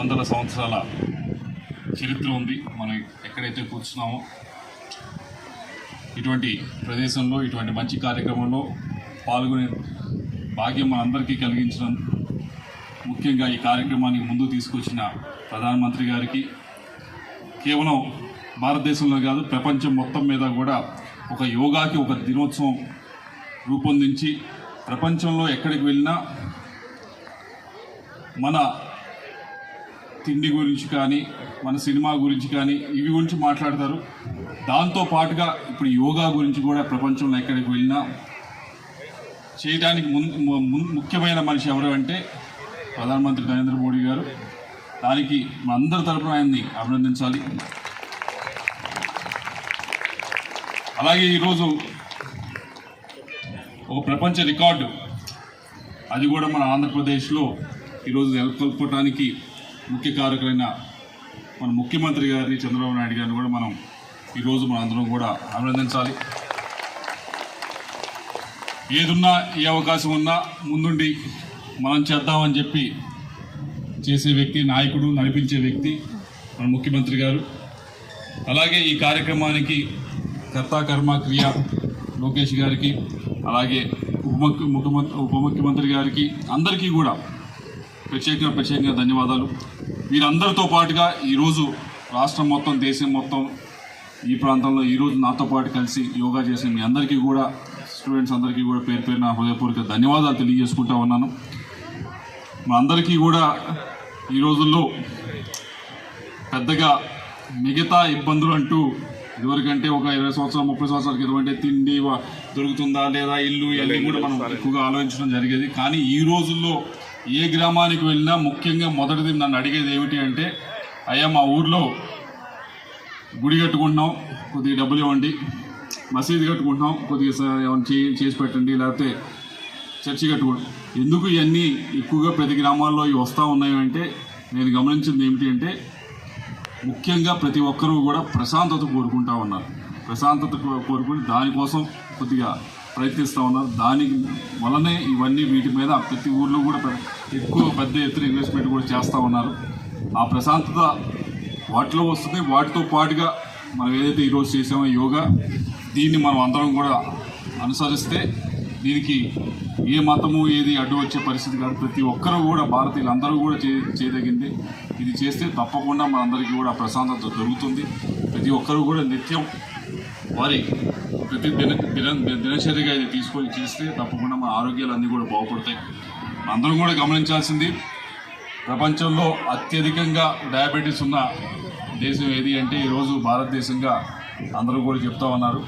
వందల సంవత్సరాల చరిత్ర ఉంది. మనం ఎక్కడైతే కూర్చున్నామో ఇటువంటి ప్రదేశంలో ఇటువంటి మంచి కార్యక్రమంలో పాల్గొనే భాగ్యం మనందరికీ కలిగించిన ముఖ్యంగా ఈ కార్యక్రమానికి ముందు తీసుకొచ్చిన ప్రధానమంత్రి గారికి. కేవలం భారతదేశంలో కాదు ప్రపంచం మొత్తం మీద కూడా ఒక యోగాకి ఒక దినోత్సవం రూపొందించి ప్రపంచంలో ఎక్కడికి వెళ్ళినా మన తిండి గురించి కానీ మన సినిమా గురించి కానీ ఇవి గురించి మాట్లాడతారు. దాంతో పాటుగా ఇప్పుడు యోగా గురించి కూడా ప్రపంచంలో ఎక్కడికి వెళ్ళినా చేయడానికి ముందు ముఖ్యమైన మనిషి ఎవరు అంటే ప్రధానమంత్రి నరేంద్ర మోడీ గారు. దానికి మనందరి అందరి తరపున ఆయన్ని అభినందించాలి. అలాగే ఈరోజు ఒక ప్రపంచ రికార్డు. అది కూడా మన ఆంధ్రప్రదేశ్లో ఈరోజు నెలకొల్పడానికి ముఖ్య కారకులైన మన ముఖ్యమంత్రి గారిని చంద్రబాబు నాయుడు గారిని కూడా మనం ఈరోజు మన అందరం కూడా అభినందించాలి. ఏదున్నా ఏ అవకాశం ఉన్నా ముందుండి మనం చేద్దామని చెప్పి చేసే వ్యక్తి నాయకుడు నడిపించే వ్యక్తి మన ముఖ్యమంత్రి గారు. అలాగే ఈ కార్యక్రమానికి కర్త కర్మ క్రియ లోకేష్ గారికి అలాగే ఉప ముఖ్య- ముఖ్యమంత్రి ఉప ముఖ్యమంత్రి గారికి అందరికీ కూడా ప్రత్యేకంగా ప్రత్యేకంగా ధన్యవాదాలు. వీరందరితో పాటుగా ఈరోజు రాష్ట్రం మొత్తం దేశం మొత్తం ఈ ప్రాంతంలో ఈరోజు నాతో పాటు కలిసి యోగా చేసిన మీ అందరికీ కూడా స్టూడెంట్స్ అందరికీ కూడా పేరు పేరున హృదయపూర్వక ధన్యవాదాలు తెలియజేసుకుంటా ఉన్నాను. మా అందరికీ కూడా ఈ రోజుల్లో పెద్దగా మిగతా ఇబ్బందులు అంటూ ఇదివరకంటే ఒక ఇరవై సంవత్సరాలు ముప్పై సంవత్సరాల క్రితం అంటే తిండి దొరుకుతుందా లేదా ఇల్లు ఇవన్నీ కూడా మనం ఎక్కువగా ఆలోచించడం జరిగేది. కానీ ఈ రోజుల్లో ఏ గ్రామానికి వెళ్ళినా ముఖ్యంగా మొదటిది నన్ను అడిగేది ఏమిటి అంటే అయ్యా మా ఊర్లో గుడి కట్టుకుంటున్నాం కొద్దిగా డబ్బులు ఇవ్వండి. మసీదు కట్టుకుంటున్నాం కొద్దిగా ఏమైనా చే- చేసి పెట్టండి లేకపోతే చర్చి కట్టుకోండి ఎందుకు ఇవన్నీ ఎక్కువగా ప్రతి గ్రామాల్లో ఇవి వస్తూ ఉన్నాయంటే నేను గమనించింది ఏమిటి అంటే ముఖ్యంగా ప్రతి ఒక్కరూ కూడా ప్రశాంతత కోరుకుంటా ఉన్నారు. ప్రశాంతత కోరుకుని దానికోసం కొద్దిగా ప్రయత్నిస్తూ ఉన్నారు. దానికి వలనే ఇవన్నీ వీటి మీద ప్రతి ఊర్లో కూడా ఎక్కువ పెద్ద ఎత్తున ఇన్వెస్ట్మెంట్ కూడా చేస్తూ ఉన్నారు. ఆ ప్రశాంతత వాటిలో వస్తుంది. వాటితో పాటుగా మనం ఏదైతే ఈరోజు చేసామో యోగా దీన్ని మనం అందరం కూడా అనుసరిస్తే దీనికి ఏ మతము ఏది అడ్డు వచ్చే పరిస్థితి కాదు. ప్రతి ఒక్కరూ కూడా భారతీయులందరూ కూడా చే చేయదగింది. ఇది చేస్తే తప్పకుండా మనందరికీ కూడా ప్రశాంతత దొరుకుతుంది. ప్రతి ఒక్కరూ కూడా నిత్యం వారి ప్రతి దిన దిన దినచర్యగా ఇది తీసుకొని చేస్తే తప్పకుండా మన ఆరోగ్యాలు అన్నీ కూడా బాగుపడతాయి. అందరం కూడా గమనించాల్సింది ప్రపంచంలో అత్యధికంగా డయాబెటీస్ ఉన్న దేశం ఏది అంటే ఈరోజు భారతదేశంగా అందరూ కూడా చెప్తా ఉన్నారు.